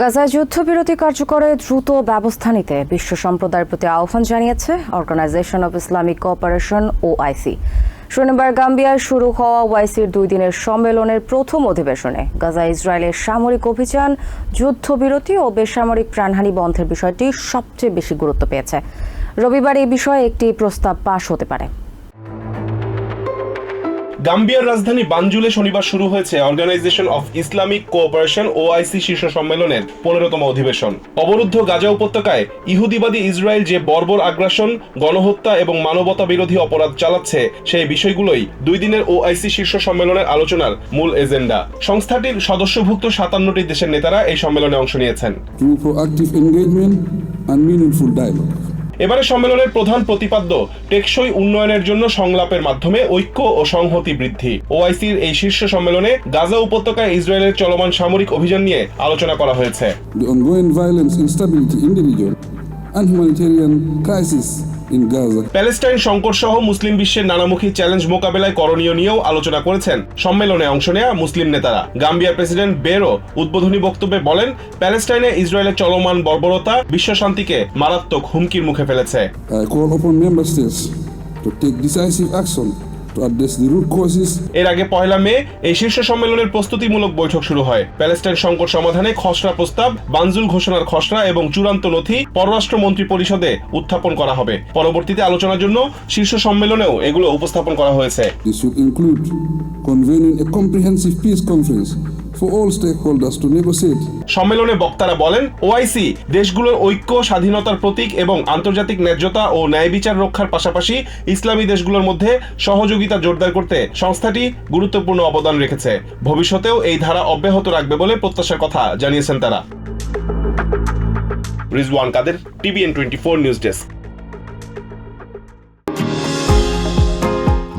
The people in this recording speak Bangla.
গাজায় যুদ্ধবিরতি কার্যকরে দ্রুত ব্যবস্থা নিতে বিশ্ব সম্প্রদায়ের প্রতি আহ্বান জানিয়েছে Organisation of Islamic Cooperation OIC শনিবার গাম্বিয়ায় শুরু হওয়া ওয়াইসির দুই দিনের সম্মেলনের প্রথম অধিবেশনে গাজা ইসরায়েলের সামরিক অভিযান, যুদ্ধবিরতি ও বেসামরিক প্রাণহানি বন্ধের বিষয়টি সবচেয়ে বেশি গুরুত্ব পেয়েছে। রবিবার এই বিষয়ে একটি প্রস্তাব পাশ হতে পারে। গাম্বিয়ার রাজধানী বানজুলে শনিবার শুরু হয়েছে Organisation of Islamic Cooperation OIC শীর্ষ সম্মেলনের পনেরোতম অধিবেশন। অবরুদ্ধ গাজা উপত্যকায় ইহুদিবাদী ইসরায়েল যে বর্বর আগ্রাসন, গণহত্যা এবং মানবতা বিরোধী অপরাধ চালাচ্ছে, সেই বিষয়গুলোই দুই দিনের ওআইসি শীর্ষ সম্মেলনের আলোচনার মূল এজেন্ডা। সংস্থাটির সদস্যভুক্ত সাতান্নটি দেশের নেতারা এই সম্মেলনে অংশ নিয়েছেন। এবারে সম্মেলনের প্রধান প্রতিপাদ্য টেকসই উন্নয়নের জন্য সংলাপের মাধ্যমে ঐক্য ও সংহতি বৃদ্ধি। ওআইসির এই শীর্ষ সম্মেলনে গাজা উপত্যকায় ইসরায়েলের চলমান সামরিক অভিযান নিয়ে আলোচনা করা হয়েছে। In Gaza. প্যালেস্টাইন সংকট সহ মুসলিম বিশ্বের নানামুখী চ্যালেঞ্জ মোকাবেলায় করণীয় নিয়েও আলোচনা করেছেন। সম্মেলনে অংশ নেয়া মুসলিম নেতারা। গাম্বিয়ার প্রেসিডেন্ট বেরো উদ্বোধনী বক্তব্যে বলেন প্যালেস্টাইনে ইসরায়েলের চলমান বর্বরতা বিশ্ব শান্তিকে মারাত্মক হুমকির মুখে ফেলেছে। I call upon member states to take decisive action to address the root causes. এর আগে পয়লা মে এই শীর্ষ সম্মেলনের প্রস্তুতিমূলক বৈঠক শুরু হয়। প্যালেস্টাইন সংকট সমাধানে খসড়া প্রস্তাব বানজুল ঘোষণার খসড়া এবং চূড়ান্ত নথি পররাষ্ট্র মন্ত্রী পরিষদে উত্থাপন করা হবে। পরবর্তীতে আলোচনার জন্য শীর্ষ সম্মেলনেও এগুলো উপস্থাপন করা হয়েছে। This should include convening a comprehensive peace conference for all stakeholders to negotiate. সম্মেলনে বক্তারা বলেন ওআইসি দেশগুলোর ঐক্য, স্বাধীনতার প্রতীক এবং আন্তর্জাতিক ন্যায্যতা ও ন্যায় বিচার রক্ষার পাশাপাশি ইসলামী দেশগুলোর মধ্যে সহযোগিতা জোরদার করতে সংস্থাটি গুরুত্বপূর্ণ অবদান রেখেছে। ভবিষ্যতেও এই ধারা অব্যাহত রাখবে বলে প্রত্যাশার কথা জানিয়েছেন তারা। Rizwan Kader TVN twenty four news desk